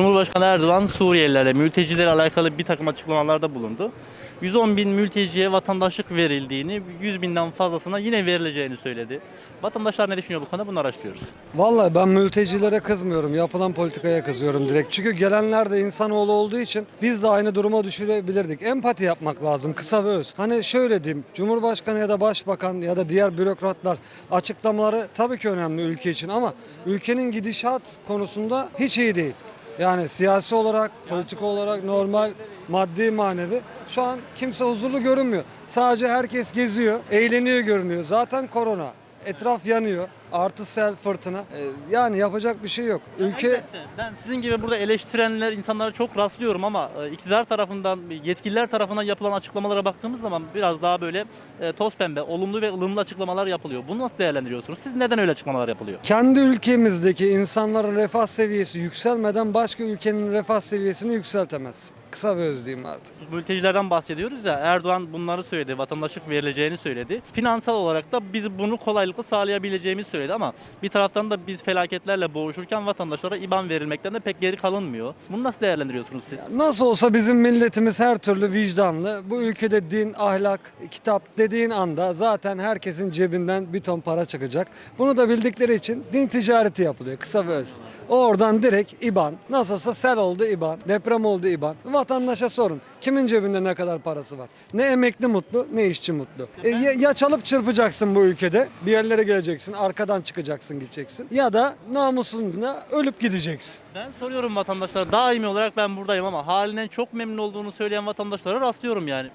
Cumhurbaşkanı Erdoğan Suriyelilerle, mültecilerle alakalı bir takım açıklamalarda bulundu. 110 bin mülteciye vatandaşlık verildiğini, 100 binden fazlasına yine verileceğini söyledi. Vatandaşlar ne düşünüyor bu konuda bunu araştırıyoruz. Vallahi ben mültecilere kızmıyorum. Yapılan politikaya kızıyorum direkt. Çünkü gelenler de insanoğlu olduğu için biz de aynı duruma düşürebilirdik. Empati yapmak lazım kısa ve öz. Hani şöyle diyeyim. Cumhurbaşkanı ya da başbakan ya da diğer bürokratlar açıklamaları tabii ki önemli ülke için ama ülkenin gidişat konusunda hiç iyi değil. Yani siyasi olarak, politik olarak normal, maddi manevi şu an kimse huzurlu görünmüyor. Sadece herkes geziyor, eğleniyor görünüyor. Zaten korona. Etraf yanıyor. Artı sel, fırtına. Ee, yani yapacak bir şey yok. Ülke Elbette. Ben sizin gibi burada eleştirenler insanlara çok rastlıyorum ama e, iktidar tarafından, yetkililer tarafından yapılan açıklamalara baktığımız zaman biraz daha böyle e, toz pembe, olumlu ve ılımlı açıklamalar yapılıyor. Bunu nasıl değerlendiriyorsunuz? Siz neden öyle açıklamalar yapılıyor? kendi ülkemizdeki insanların refah seviyesi yükselmeden başka ülkenin refah seviyesini yükseltemez. Kısa ve öz diyeyim artık. Mültecilerden bahsediyoruz ya Erdoğan bunları söyledi, vatandaşlık verileceğini söyledi. Finansal olarak da biz bunu kolaylıkla sağlayabileceğimizi söyledi ama bir taraftan da biz felaketlerle boğuşurken vatandaşlara IBAN verilmekten de pek geri kalınmıyor. Bunu nasıl değerlendiriyorsunuz siz? Nasıl olsa bizim milletimiz her türlü vicdanlı. Bu ülkede din, ahlak, kitap dediğin anda zaten herkesin cebinden bir ton para çıkacak. Bunu da bildikleri için din ticareti yapılıyor kısa ve öz. Oradan direkt IBAN. Nasılsa sel oldu IBAN, deprem oldu IBAN. Vatandaşa sorun. Kimin cebinde ne kadar parası var? Ne emekli mutlu, ne işçi mutlu. E, ya, ya çalıp çırpacaksın bu ülkede, bir yerlere geleceksin, arkadan çıkacaksın gideceksin. Ya da namusuna ölüp gideceksin. Ben soruyorum vatandaşlara daimi olarak ben buradayım ama halinden çok memnun olduğunu söyleyen vatandaşlara rastlıyorum yani.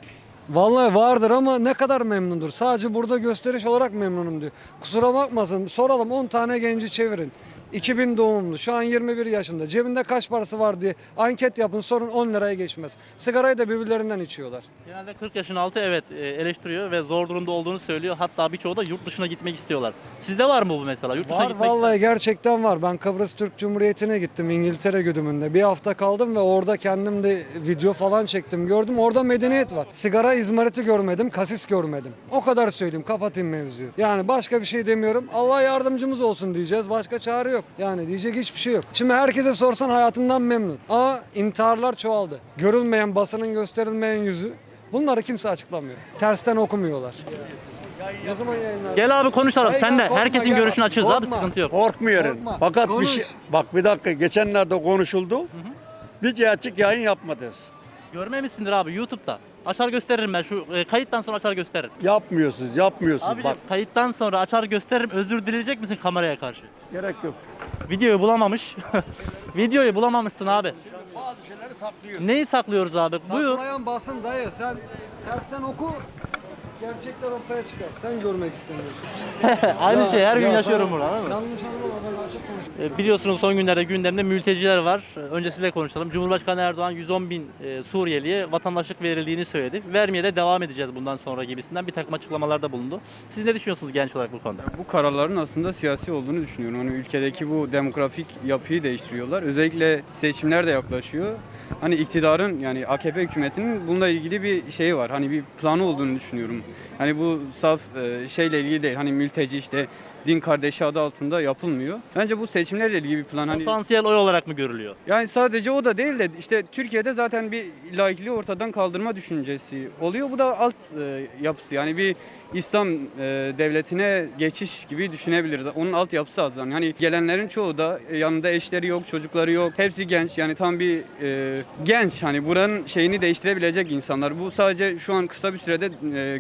Vallahi vardır ama ne kadar memnundur. Sadece burada gösteriş olarak memnunum diyor. Kusura bakmasın soralım 10 tane genci çevirin. 2000 doğumlu şu an 21 yaşında cebinde kaç parası var diye anket yapın sorun 10 liraya geçmez. Sigarayı da birbirlerinden içiyorlar. Genelde 40 yaşın altı evet e, eleştiriyor ve zor durumda olduğunu söylüyor. Hatta birçoğu da yurt dışına gitmek istiyorlar. Sizde var mı bu mesela? Yurt dışına Var gitmek vallahi gerçekten var. Ben Kıbrıs Türk Cumhuriyeti'ne gittim İngiltere güdümünde. Bir hafta kaldım ve orada kendim de video falan çektim. Gördüm orada medeniyet var. Sigara izmariti görmedim, kasis görmedim. O kadar söyleyeyim kapatayım mevzuyu. Yani başka bir şey demiyorum. Allah yardımcımız olsun diyeceğiz. Başka çare yok. Yani diyecek hiçbir şey yok. Şimdi herkese sorsan hayatından memnun. Ama intiharlar çoğaldı. Görülmeyen basının gösterilmeyen yüzü. Bunları kimse açıklamıyor. Tersten okumuyorlar. Ne zaman yayınlar? Gel abi konuşalım. Hayır Sen de korkma, herkesin gel. görüşünü açıyoruz abi Korkma. sıkıntı yok. Korkmuyorum. Korkma. Fakat bir Konuş. şey, bak bir dakika geçenlerde konuşuldu. Bir açık yayın yapmadınız. Görmemişsindir abi YouTube'da. Açar gösteririm ben şu e, kayıttan sonra açar gösteririm. Yapmıyorsunuz, yapmıyorsunuz. Abi bak kayıttan sonra açar gösteririm. Özür dileyecek misin kameraya karşı? gerek yok. Videoyu bulamamış. Videoyu bulamamışsın abi. Bazı şeyleri saklıyorsun. Neyi saklıyoruz abi? Buyur. Saklayan basın dayı sen tersten oku gerçekler ortaya çıkar. Sen görmek istemiyorsun. Aynı şey her gün Ya yaşıyorum burada değil mi? Yanlış anlama Biliyorsunuz son günlerde gündemde mülteciler var. E, Öncesiyle konuşalım. Cumhurbaşkanı Erdoğan 110 bin e, Suriyeliye vatandaşlık verildiğini söyledi. Vermeye de devam edeceğiz bundan sonra gibisinden bir takım açıklamalarda bulundu. Siz ne düşünüyorsunuz genç olarak bu konuda? Bu kararların aslında siyasi olduğunu düşünüyorum. Hani ülkedeki bu demografik yapıyı değiştiriyorlar. Özellikle seçimler de yaklaşıyor. Hani iktidarın yani AKP hükümetinin bununla ilgili bir şeyi var. Hani bir planı olduğunu düşünüyorum. Hani bu saf e, şeyle ilgili değil. Hani mülteci işte din kardeşi adı altında yapılmıyor. Bence bu seçimlerle ilgili bir plan. Hani Potansiyel oy olarak mı görülüyor? yani sadece o da değil de işte Türkiye'de zaten bir laikliği ortadan kaldırma düşüncesi oluyor. Bu da alt e, yapısı yani bir İslam e, devletine geçiş gibi düşünebiliriz. Onun alt yapısı az yani. Hani gelenlerin çoğu da e, yanında eşleri yok, çocukları yok. Hepsi genç yani tam bir e, genç hani buranın şeyini değiştirebilecek insanlar. Bu sadece şu an kısa bir sürede e,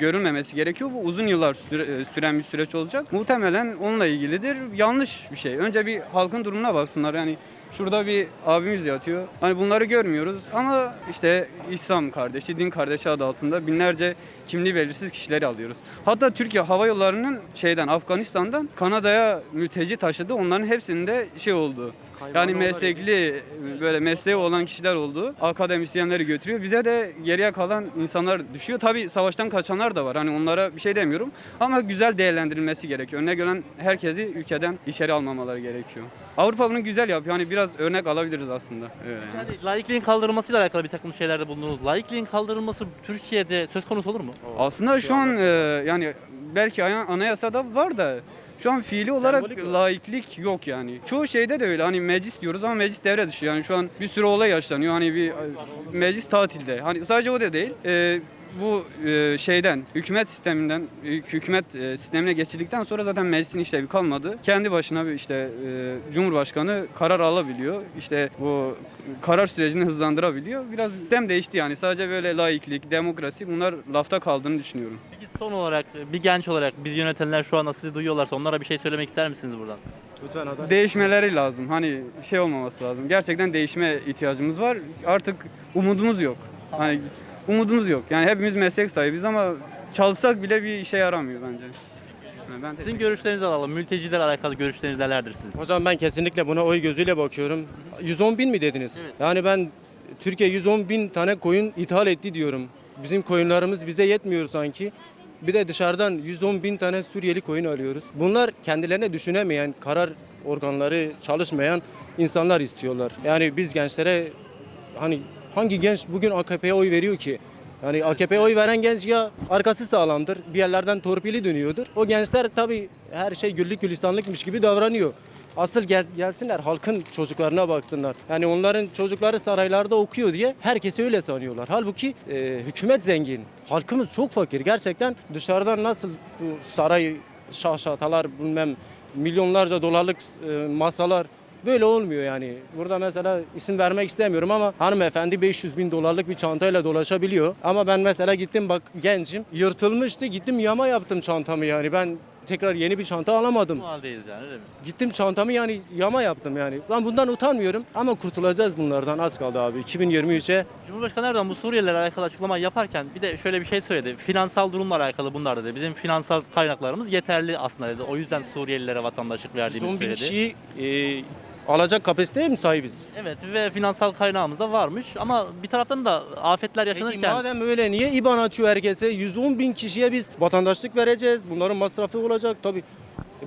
görülmemesi gerekiyor. Bu uzun yıllar süre- e, süren bir süreç olacak. Muhtemelen onunla ilgilidir. Yanlış bir şey. Önce bir halkın durumuna baksınlar. Yani Şurada bir abimiz yatıyor. Hani bunları görmüyoruz ama işte İslam kardeşi, din kardeşi adı altında binlerce kimliği belirsiz kişileri alıyoruz. Hatta Türkiye Hava Yolları'nın şeyden Afganistan'dan Kanada'ya mülteci taşıdı. Onların hepsinde şey oldu. Yani meslekli böyle mesleği olan kişiler oldu. Akademisyenleri götürüyor. Bize de geriye kalan insanlar düşüyor. Tabii savaştan kaçanlar da var. Hani onlara bir şey demiyorum. Ama güzel değerlendirilmesi gerekiyor. Önüne gelen herkesi ülkeden içeri almamaları gerekiyor. Avrupa bunu güzel yapıyor. Hani biraz örnek alabiliriz aslında. Öyle yani. Yani laikliğin kaldırılmasıyla alakalı bir takım şeylerde bulundunuz. Laikliğin kaldırılması Türkiye'de söz konusu olur mu? Aslında şu an e, yani belki ana- anayasada var da Şu an fiili olarak Sembolik laiklik yok yani. Çoğu şeyde de öyle. Hani meclis diyoruz ama meclis devre dışı. Yani şu an bir sürü olay yaşanıyor. Hani bir meclis tatilde. Hani sadece o da değil. Ee, bu e, şeyden hükümet sisteminden hük- hükümet e, sistemine geçildikten sonra zaten meclisin işlevi kalmadı. Kendi başına bir işte e, Cumhurbaşkanı karar alabiliyor. İşte bu karar sürecini hızlandırabiliyor. Biraz sistem değişti yani. Sadece böyle laiklik, demokrasi bunlar lafta kaldığını düşünüyorum. Peki son olarak bir genç olarak biz yönetenler şu anda sizi duyuyorlarsa onlara bir şey söylemek ister misiniz buradan? Değişmeleri lazım. Hani şey olmaması lazım. Gerçekten değişme ihtiyacımız var. Artık umudumuz yok. Hani umudumuz yok. Yani hepimiz meslek sahibiz ama çalışsak bile bir işe yaramıyor bence. Yani ben Sizin görüşlerinizi alalım. Mülteciler alakalı görüşleriniz nelerdir sizin? Hocam ben kesinlikle buna oy gözüyle bakıyorum. 110 bin mi dediniz? Evet. Yani ben Türkiye 110 bin tane koyun ithal etti diyorum. Bizim koyunlarımız bize yetmiyor sanki. Bir de dışarıdan 110 bin tane Suriyeli koyun alıyoruz. Bunlar kendilerine düşünemeyen, karar organları çalışmayan insanlar istiyorlar. Yani biz gençlere hani hangi genç bugün AKP'ye oy veriyor ki? Yani AKP'ye oy veren genç ya arkası sağlamdır, bir yerlerden torpili dönüyordur. O gençler tabii her şey güllük gülistanlıkmış gibi davranıyor. Asıl gel, gelsinler halkın çocuklarına baksınlar. Yani onların çocukları saraylarda okuyor diye herkesi öyle sanıyorlar. Halbuki e, hükümet zengin. Halkımız çok fakir. Gerçekten dışarıdan nasıl bu saray şahşatalar bilmem milyonlarca dolarlık e, masalar Böyle olmuyor yani. Burada mesela isim vermek istemiyorum ama hanımefendi 500 bin dolarlık bir çantayla dolaşabiliyor. Ama ben mesela gittim bak gencim yırtılmıştı gittim yama yaptım çantamı yani ben tekrar yeni bir çanta alamadım. Bu haldeyiz yani öyle mi? Gittim çantamı yani yama yaptım yani. Ben bundan utanmıyorum ama kurtulacağız bunlardan az kaldı abi 2023'e. Cumhurbaşkanı Erdoğan bu Suriyelilerle alakalı açıklama yaparken bir de şöyle bir şey söyledi. Finansal durumla alakalı bunlar dedi. Bizim finansal kaynaklarımız yeterli aslında dedi. O yüzden Suriyelilere vatandaşlık verdiğimizi 110 bin söyledi. kişiyi e, alacak kapasiteye mi sahibiz? Evet ve finansal kaynağımız da varmış ama bir taraftan da afetler Peki yaşanırken madem öyle niye IBAN atıyor herkese? 110 bin kişiye biz vatandaşlık vereceğiz. Bunların masrafı olacak tabii.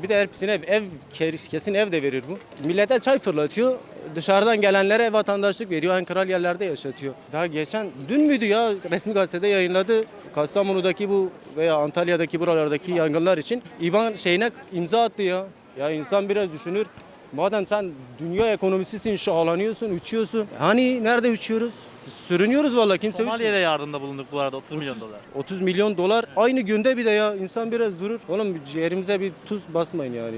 Bir de hepsine ev, ev kesin ev de verir bu. Millete çay fırlatıyor. Dışarıdan gelenlere vatandaşlık veriyor. En kral yerlerde yaşatıyor. Daha geçen dün müydü ya resmi gazetede yayınladı. Kastamonu'daki bu veya Antalya'daki buralardaki yangınlar için İBAN şeyine imza attı ya. Ya insan biraz düşünür. Madem sen dünya ekonomisisin, şahlanıyorsun, uçuyorsun. Hani nerede uçuyoruz? Sürünüyoruz vallahi kimse uçmuyor. Somali'ye de yardımda bulunduk bu arada 30 milyon dolar. 30 milyon dolar aynı günde bir de ya insan biraz durur. Oğlum ciğerimize bir tuz basmayın yani.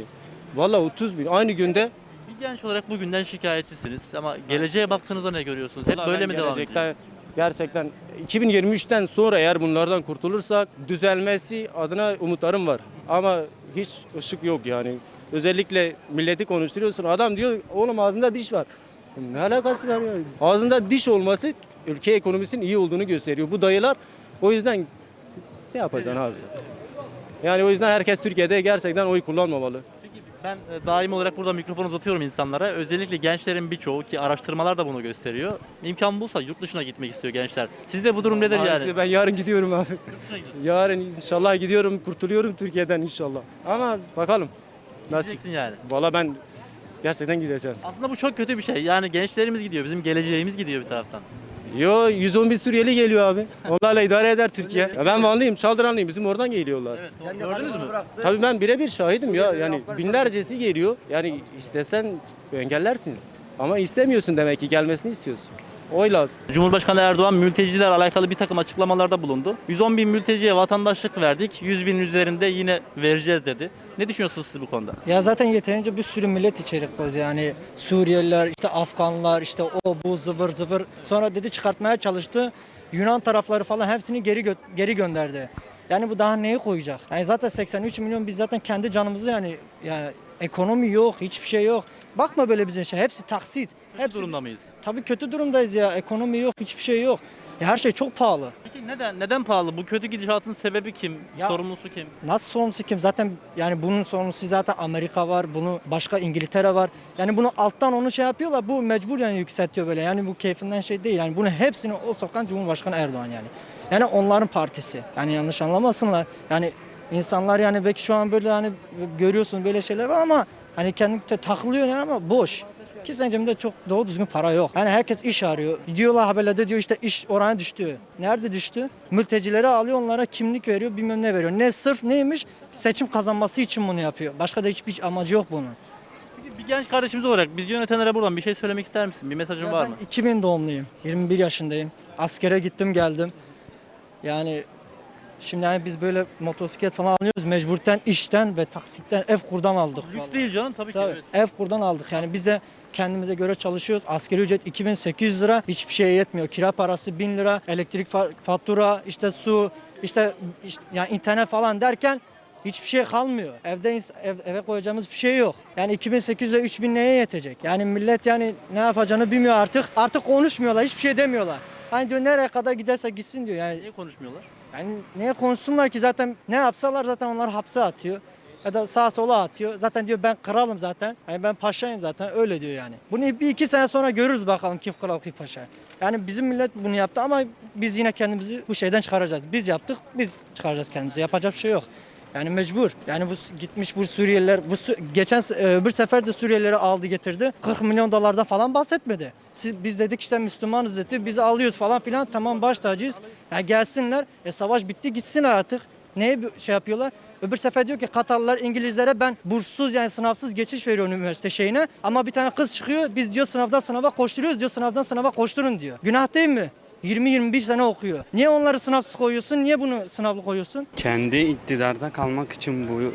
Vallahi 30 bin aynı günde. Bir genç olarak bugünden şikayetçisiniz ama geleceğe baktığınızda ne görüyorsunuz? Hep Vallahi böyle ben mi devam edecek? Gerçekten 2023'ten sonra eğer bunlardan kurtulursak düzelmesi adına umutlarım var. Ama hiç ışık yok yani. Özellikle milleti konuşturuyorsun. Adam diyor oğlum ağzında diş var. Ne alakası var ya? Ağzında diş olması ülke ekonomisinin iyi olduğunu gösteriyor. Bu dayılar o yüzden ne yapacaksın abi? Yani o yüzden herkes Türkiye'de gerçekten oy kullanmamalı. Ben e, daim olarak burada mikrofon uzatıyorum insanlara. Özellikle gençlerin birçoğu ki araştırmalar da bunu gösteriyor. İmkan bulsa yurt dışına gitmek istiyor gençler. Sizde bu durum nedir Maalesef yani? Ben yarın gidiyorum abi. Yarın inşallah gidiyorum, kurtuluyorum Türkiye'den inşallah. Ama bakalım. Gideceksin yani. Valla ben gerçekten gideceğim. Aslında bu çok kötü bir şey. Yani gençlerimiz gidiyor, bizim geleceğimiz gidiyor bir taraftan. Yo 111 Suriyeli geliyor abi. Onlarla idare eder Türkiye. Ya ben Vanlıyım, Çaldıranlıyım. Bizim oradan geliyorlar. Evet, gördünüz mü? Tabii ben birebir şahidim ya. Yani binlercesi geliyor. Yani istesen engellersin. Ama istemiyorsun demek ki gelmesini istiyorsun. Oy lazım. Cumhurbaşkanı Erdoğan mülteciler alakalı bir takım açıklamalarda bulundu. 110 bin mülteciye vatandaşlık verdik, 100 bin üzerinde yine vereceğiz dedi. Ne düşünüyorsunuz siz bu konuda? Ya zaten yeterince bir sürü millet içerik koydu. Yani Suriyeliler, işte Afganlar, işte o bu zıvır zıvır. Sonra dedi çıkartmaya çalıştı. Yunan tarafları falan hepsini geri gö- geri gönderdi. Yani bu daha neyi koyacak? Yani zaten 83 milyon biz zaten kendi canımızı yani yani ekonomi yok, hiçbir şey yok. Bakma böyle bize şey. Hepsi taksit. Hepsi durumda mıyız? Tabii kötü durumdayız ya. Ekonomi yok, hiçbir şey yok. Ya her şey çok pahalı. Peki neden neden pahalı? Bu kötü gidişatın sebebi kim? Ya- Sorumlusu kim? Nasıl sorumlusu kim? Zaten yani bunun sorumlusu zaten Amerika var, bunu başka İngiltere var. Yani bunu alttan onu şey yapıyorlar. Bu mecbur yani yükseltiyor böyle. Yani bu keyfinden şey değil. Yani bunu hepsini o sokan Cumhurbaşkanı Erdoğan yani. Yani onların partisi. Yani yanlış anlamasınlar. Yani insanlar yani belki şu an böyle hani görüyorsun böyle şeyler var ama hani kendi takılıyor yani ama boş. Kimsenin cebinde çok doğru düzgün para yok. Yani herkes iş arıyor. Diyorlar haberlerde diyor işte iş oranı düştü. Nerede düştü? Mültecilere alıyor onlara kimlik veriyor bilmem ne veriyor. Ne sırf neymiş? Seçim kazanması için bunu yapıyor. Başka da hiçbir amacı yok bunun. Peki bir genç kardeşimiz olarak biz yönetenlere buradan bir şey söylemek ister misin? Bir mesajın Ya var ben mı? 2000 doğumluyum. 21 yaşındayım. Askere gittim geldim. Yani şimdi yani biz böyle motosiklet falan alıyoruz mecburten işten ve taksitten ev kurdan aldık. Lüks vallahi. değil canım tabii ki. Tabii. Evet. Ev kurdan aldık. Yani biz de kendimize göre çalışıyoruz. Asgari ücret 2800 lira. Hiçbir şeye yetmiyor. Kira parası 1000 lira. Elektrik fa- fatura, işte su, işte, işte yani internet falan derken hiçbir şey kalmıyor. Evde ev- eve koyacağımız bir şey yok. Yani 2800 ile 3000 neye yetecek? Yani millet yani ne yapacağını bilmiyor artık. Artık konuşmuyorlar. Hiçbir şey demiyorlar. Hani diyor nereye kadar giderse gitsin diyor. Yani Niye konuşmuyorlar? yani neye konuşsunlar ki zaten ne yapsalar zaten onlar hapse atıyor. Ya da sağa sola atıyor. Zaten diyor ben kralım zaten. Yani ben paşayım zaten öyle diyor yani. Bunu bir iki sene sonra görürüz bakalım kim kral kim paşa. Yani bizim millet bunu yaptı ama biz yine kendimizi bu şeyden çıkaracağız. Biz yaptık biz çıkaracağız kendimizi. Yapacak bir şey yok. Yani mecbur. Yani bu gitmiş bu Suriyeliler, bu geçen e, öbür sefer de Suriyelileri aldı getirdi. 40 milyon dolardan falan bahsetmedi. Siz, biz dedik işte Müslümanız dedi, bizi alıyoruz falan filan tamam baş tacıyız. Yani gelsinler, e, savaş bitti gitsinler artık. Neye bir şey yapıyorlar? Öbür sefer diyor ki Katarlılar İngilizlere ben burssuz yani sınavsız geçiş veriyorum üniversite şeyine. Ama bir tane kız çıkıyor biz diyor sınavdan sınava koşturuyoruz diyor sınavdan sınava koşturun diyor. Günah değil mi? 20-21 sene okuyor. Niye onları sınavsız koyuyorsun? Niye bunu sınavlı koyuyorsun? kendi iktidarda kalmak için bu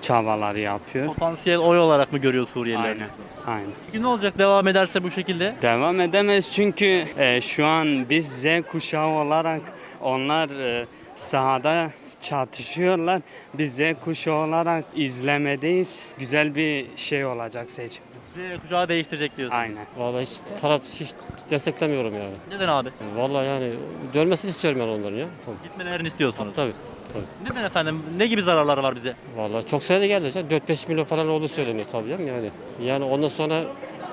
çabaları yapıyor. Potansiyel oy olarak mı görüyor Suriyeliler? Aynen. Aynen. Peki ne olacak devam ederse bu şekilde? Devam edemez çünkü e, şu an biz Z kuşağı olarak onlar e, sahada çatışıyorlar. Biz Z kuşağı olarak izlemedeyiz. Güzel bir şey olacak seçim. Z kuşağı değiştirecek diyorsun. Aynen. Vallahi hiç taraf hiç desteklemiyorum yani. Neden abi? Vallahi yani dönmesini istiyorum yani onların ya. Tabii. Gitmelerini istiyorsunuz. Tabii. tabii. Neden efendim? Ne gibi zararları var bize? Vallahi çok sayıda geldi. canım. 4-5 milyon falan olduğu söyleniyor tabii canım yani. Yani ondan sonra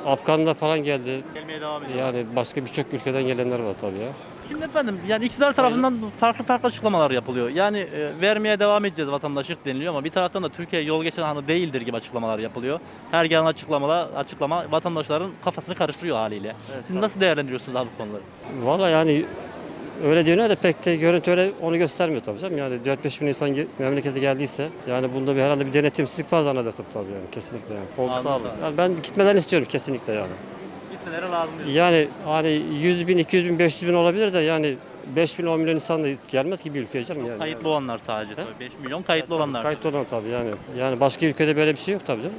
Afganlar falan geldi. Gelmeye devam ediyor. Yani başka birçok ülkeden gelenler var tabii ya. Şimdi efendim yani iktidar tarafından farklı farklı açıklamalar yapılıyor. Yani e, vermeye devam edeceğiz vatandaşlık deniliyor ama bir taraftan da Türkiye yol geçen hanı değildir gibi açıklamalar yapılıyor. Her gelen açıklamalar, açıklama vatandaşların kafasını karıştırıyor haliyle. Siz nasıl değerlendiriyorsunuz abi bu konuları? Vallahi yani öyle diyorlar da pek de görüntü öyle onu göstermiyor tabii canım. Yani 4-5 milyon insan ge- memlekete geldiyse yani bunda bir herhalde bir denetimsizlik var zannedersem tabii yani kesinlikle yani. Oldu Anladım. sağ olun. Yani ben gitmelerini istiyorum kesinlikle yani. Gitmeleri lazım diyorsun. Yani hani 100 bin, 200 bin, 500 bin olabilir de yani 5 milyon, 10 milyon insan da gelmez ki bir ülkeye canım yani. Kayıtlı olanlar sadece tabii. 5 milyon kayıtlı olanlar. Kayıtlı olan tabii yani. Yani başka ülkede böyle bir şey yok tabii canım.